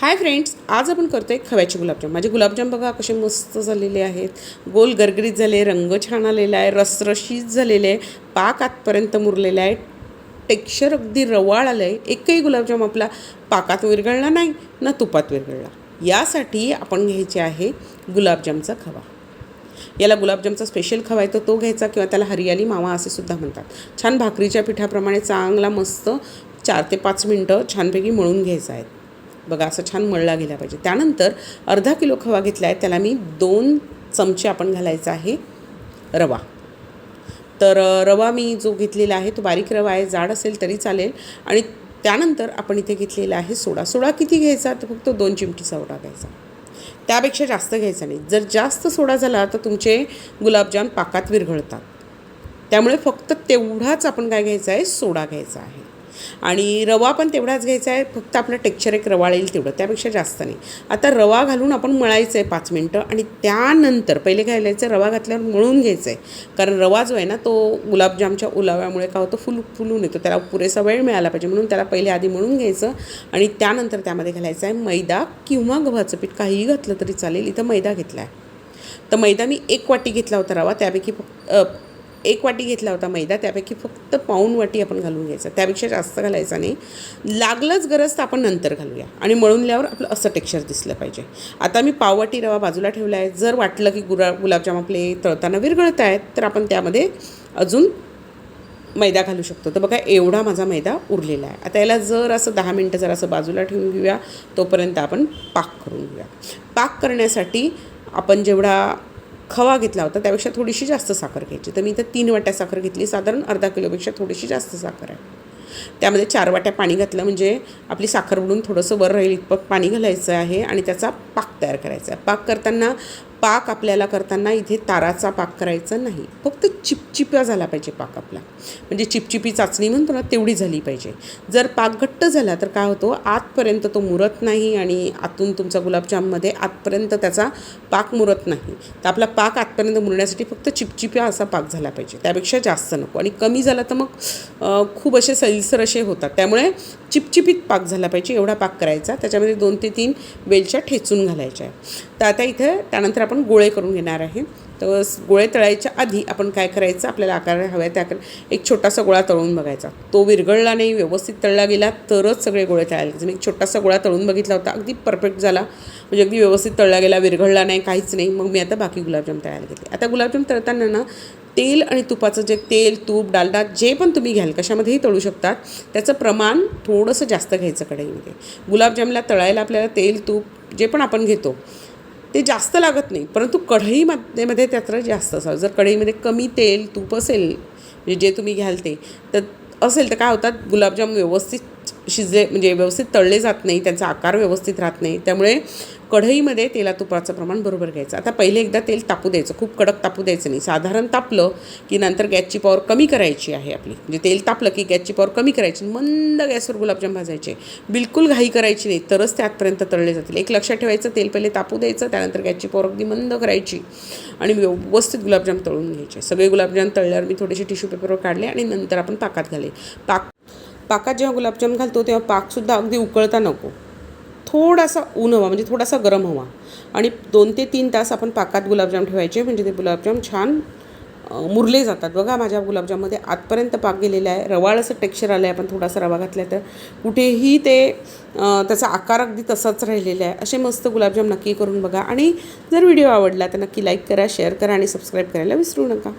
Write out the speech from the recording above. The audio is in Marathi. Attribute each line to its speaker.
Speaker 1: हाय फ्रेंड्स आज आपण करतो आहे खव्याचे गुलाबजाम. माझे गुलाबजाम बघा कसे मस्त झालेले आहेत. गोल गरगरीत झाले रंग छान आलेला आहे रसरशीत झालेले आहे पाक आतपर्यंत मुरलेला आहे. टेक्स्चर अगदी रवाळ आलं आहे एकही गुलाबजाम आपला पाकात विरघळला नाही ना तुपात विरघळला. यासाठी आपण घ्यायचे आहे गुलाबजामचा खवा. याला गुलाबजामचा स्पेशल खवा आहे तर तो घ्यायचा किंवा त्याला हरियाली मावा असे सुद्धा म्हणतात. छान भाकरीच्या पिठाप्रमाणे चांगला मस्त चार ते पाच मिनटं छानपैकी मळून घ्यायचा आहे. बघा असं छान मळला गेला पाहिजे. त्यानंतर अर्धा किलो खवा घेतला आहे त्याला मी दोन चमचे आपण घालायचा आहे रवा. तर रवा मी जो घेतलेला आहे तो बारीक रवा आहे जाड असेल तरी चालेल. आणि त्यानंतर आपण इथे घेतलेला आहे सोडा. सोडा किती घ्यायचा? तर फक्त दोन चिमटी सोडा घ्यायचा. त्यापेक्षा जास्त घ्यायचा नाही. जर जास्त सोडा झाला तर तुमचे गुलाबजाम पाकात विरघळतात. त्यामुळे फक्त तेवढाच आपण काय घ्यायचा आहे? सोडा घ्यायचा आहे. आणि रवा पण तेवढाच घ्यायचा आहे फक्त आपलं टेक्चर एक रवा येईल तेवढं त्यापेक्षा जास्त नाही. आता रवा घालून आपण मळायचं आहे पाच मिनटं आणि त्यानंतर पहिले घालायचं रवा घातल्यावर मळून घ्यायचं आहे कारण रवा जो आहे ना तो गुलाबजामच्या ओलाव्यामुळे काय होतं फुल फुलून येतो. त्याला पुरेसा वेळ मिळाला पाहिजे म्हणून त्याला पहिले आधी मळून घ्यायचं आणि त्यानंतर त्यामध्ये घालायचं आहे मैदा किंवा गव्हाचं पीठ. काहीही घातलं तरी चालेल इथं मैदा घेतला आहे तर मैदा मी एक वाटी घेतला होता रवा त्यापैकी फक्त एक वाटी घेतला होता मैदा त्यापैकी फक्त पाऊण वाटी आपण घालून घ्यायचा. त्यापेक्षा जास्त घालायचा नाही. लागलंच गरज तर आपण नंतर घालूया. आणि मळूनल्यावर आपलं असं टेक्स्चर दिसलं पाहिजे. आता मी पाववाटी रवा बाजूला ठेवला आहे. जर वाटलं की गुरा गुलाबजाम आपले तळताना विरघळत आहेत तर आपण त्यामध्ये अजून मैदा घालू शकतो. तर बघा एवढा माझा मैदा उरलेला आहे. आता याला जर असं दहा मिनटं जर असं बाजूला ठेवून घेऊया तोपर्यंत आपण पाक करून घेऊया. पाक करण्यासाठी आपण जेवढा खवा घेतला होता त्यापेक्षा थोडीशी जास्त साखर घ्यायची. तर मी इथं तीन वाट्या साखर घेतली साधारण अर्धा किलोपेक्षा थोडीशी जास्त साखर आहे. त्यामध्ये चार वाट्या पाणी घातलं म्हणजे आपली साखर बुडून थोडंसं वर राहील इतपत पाणी घालायचं आहे आणि त्याचा पाक तयार करायचा आहे. पाक करताना पाक आपल्याला करताना इथे ताराचा पाक करायचा नाही. फक्त चिपचिप्या झाला पाहिजे पाक आपला. म्हणजे चिपचिपी चाचणी म्हणतो ना तेवढी झाली पाहिजे. जर पाक घट्ट झाला तर काय होतो? आतपर्यंत तो मुरत नाही आणि आतून तुमचा गुलाबजाममध्ये आतपर्यंत त्याचा पाक मुरत नाही. तर आपला पाक आतपर्यंत मुरण्यासाठी फक्त चिपचिप्या असा पाक झाला पाहिजे. त्यापेक्षा जास्त नको. आणि कमी झाला तर मग खूप असे सैलसर असे होतात. त्यामुळे चिपचिपीत पाक झाला पाहिजे. एवढा पाक करायचा. त्याच्यामध्ये दोन ते तीन वेलच्या ठेचून घालायच्या. तर आता इथे त्यानंतर आपण गोळे करून घेणार आहे. तर गोळे तळायच्या आधी आपण काय करायचं? आपल्याला आकार हव्या त्या आकार एक छोटासा गोळा तळून बघायचा. तो विरघळला नाही व्यवस्थित तळला गेला तरच सगळे गोळे तळायला घ्यायचे मी एक छोटासा गोळा तळून बघितला होता अगदी परफेक्ट झाला. म्हणजे अगदी व्यवस्थित तळला गेला विरघळला नाही काहीच नाही. मग मी आता बाकी गुलाबजाम तळायला घेतले आता गुलाबजाम तळताना ना तेल आणि तुपाचं जे तेल तूप डालडा जे पण तुम्ही घ्याल कशामध्येही तळू शकतात त्याचं प्रमाण थोडंसं जास्त घ्यायचं कढईमध्ये. गुलाबजामला तळायला आपल्याला तेल तूप जे पण आपण घेतो ते जास्त लागत नाही. परंतु कढईमध्ये मध्ये त्याचं जास्त असावं. जर कढईमध्ये कमी तेल तूप असेल म्हणजे जे तुम्ही घ्याल ते तर असेल तर काय होतात गुलाबजाम व्यवस्थित शिजले म्हणजे व्यवस्थित तळले जात नाही त्यांचा आकार व्यवस्थित राहत नाही त्यामुळे कढईमध्ये तेला तुपाचं प्रमाण बरोबर घ्यायचं. आता पहिले एकदा तेल तापू द्यायचं खूप कडक तापू द्यायचं नाही. साधारण तापलं की नंतर गॅसची पॉवर कमी करायची आहे आपली. म्हणजे तेल तापलं की गॅसची पॉवर कमी करायची मंद गॅसवर गुलाबजाम भाजायचे. बिलकुल घाई करायची नाही तरच ते आतपर्यंत तळले जातील. एक लक्षात ठेवायचं तेल पहिले तापू द्यायचं त्यानंतर गॅसची पॉवर अगदी मंद करायची आणि व्यवस्थित गुलाबजाम तळून घ्यायचे. सगळे गुलाबजाम तळल्यावर मी थोडेसे टिश्यू पेपरवर काढले आणि नंतर आपण पाकात घाले. पाक पाकात जेव्हा गुलाबजाम घालतो तेव्हा पाकसुद्धा अगदी उकळता नको. थोडासा ऊन हवा म्हणजे थोडासा गरम हवा. आणि दोन ते तीन तास आपण पाकात गुलाबजाम ठेवायचे म्हणजे ते गुलाबजाम छान मुरले जातात. बघा माझ्या गुलाबजाममध्ये आतपर्यंत पाक गेलेला आहे. रवाळ असं टेक्स्चर आलं आहे आपण थोडासा रवा घातला तर. कुठेही ते त्याचा आकार अगदी तसाच राहिलेला आहे. असे मस्त गुलाबजाम नक्की करून बघा. आणि जर व्हिडिओ आवडला तर नक्की लाईक करा शेअर करा आणि सबस्क्राईब करायला विसरू नका.